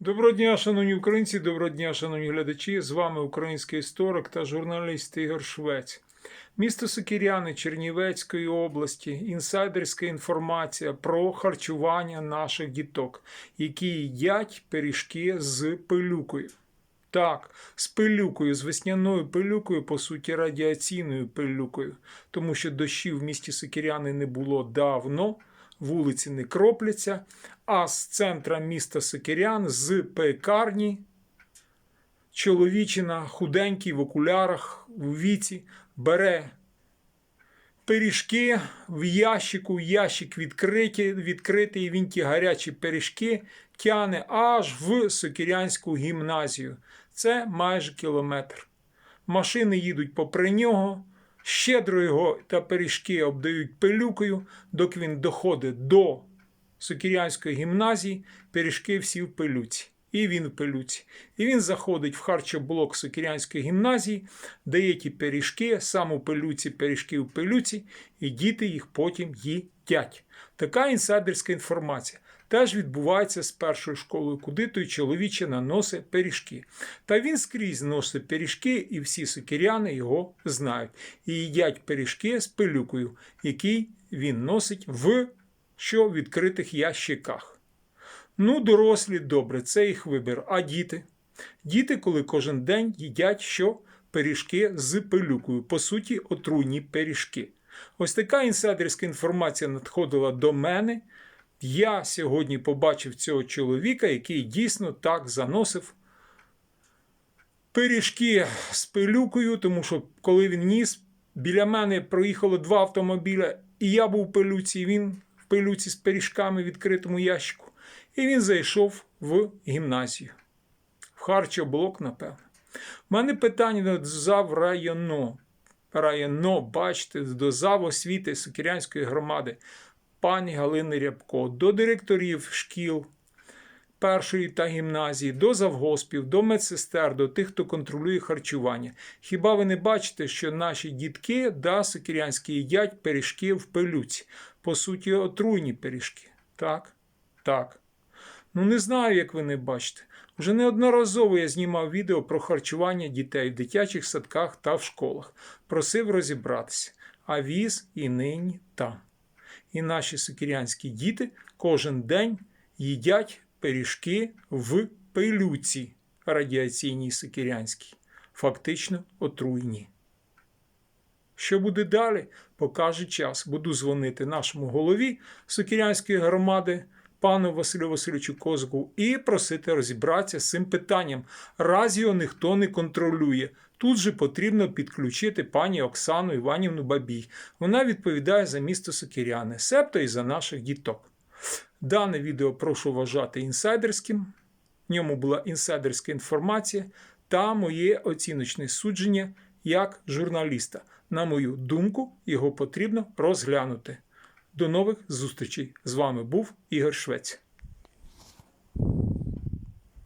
Доброго дня, шановні українці, доброго дня, шановні глядачі. З вами український історик та журналіст Ігор Швець. Місто Сокіряни Чернівецької області. Інсайдерська інформація про харчування наших діток, які їдять пиріжки з пилюкою. Так, з пилюкою, з весняною пилюкою, по суті, радіаційною пилюкою, тому що дощів в місті Сокіряни не було давно, вулиці не кропляться, а з центра міста Сокирян, з пекарні, чоловічина, худенький в окулярах, у віці, бере пиріжки в ящику, ящик відкритий, відкритий, він ті гарячі пиріжки тяне аж в Сокирянську гімназію. Це майже кілометр. Машини їдуть попри нього, щедро його та пиріжки обдають пилюкою, доки він доходить до Сокірянської гімназії, пиріжки всі в пилюці. І він в пилюці. І він заходить в харчоблок Сокірянської гімназії, дає ті пиріжки, сам у пилюці, пиріжки в пилюці, і діти їх потім їдять. Така інсайдерська інформація. Теж відбувається з першою школою, куди той чоловіче наносить пиріжки. Та він скрізь носить пиріжки, і всі сокиряни його знають. І їдять пиріжки з пилюкою, який він носить в що відкритих ящиках. Ну, дорослі, добре, це їх вибір. А діти? Діти, коли кожен день їдять що? Пиріжки з пилюкою, по суті, отруйні пиріжки. Ось така інсайдерська інформація надходила до мене. Я сьогодні побачив цього чоловіка, який дійсно так заносив пиріжки з пилюкою, тому що коли він ніс, біля мене проїхало два автомобіля, і я був в пилюці, і він в пилюці з пиріжками в відкритому ящику. І він зайшов в гімназію. В харчоблок, напевно. У мене питання до зав районо. Бачите, до зав освіти Сокірянської громади, пані Галини Рябко, до директорів шкіл першої та гімназії, до завгоспів, до медсестер, до тих, хто контролює харчування. Хіба ви не бачите, що наші дітки, да, сокірянські, їдять пиріжки в пилюці? По суті, отруйні пиріжки. Так? Так. Ну, не знаю, як ви не бачите. Вже неодноразово я знімав відео про харчування дітей в дитячих садках та в школах. Просив розібратися. А віз і нині там. І наші сокірянські діти кожен день їдять пиріжки в пилюці радіаційній сокірянській. Фактично отруйні. Що буде далі, покаже час. Буду дзвонити нашому голові Сокірянської громади, пану Василю Васильовичу Козаку, і просити розібратися з цим питанням. Раз його ніхто не контролює. Тут же потрібно підключити пані Оксану Іванівну Бабій. Вона відповідає за місто Сокіряни, себто і за наших діток. Дане відео прошу вважати інсайдерським. В ньому була інсайдерська інформація та моє оціночне судження як журналіста. На мою думку, його потрібно розглянути. До нових зустрічей! З вами був Ігор Швець.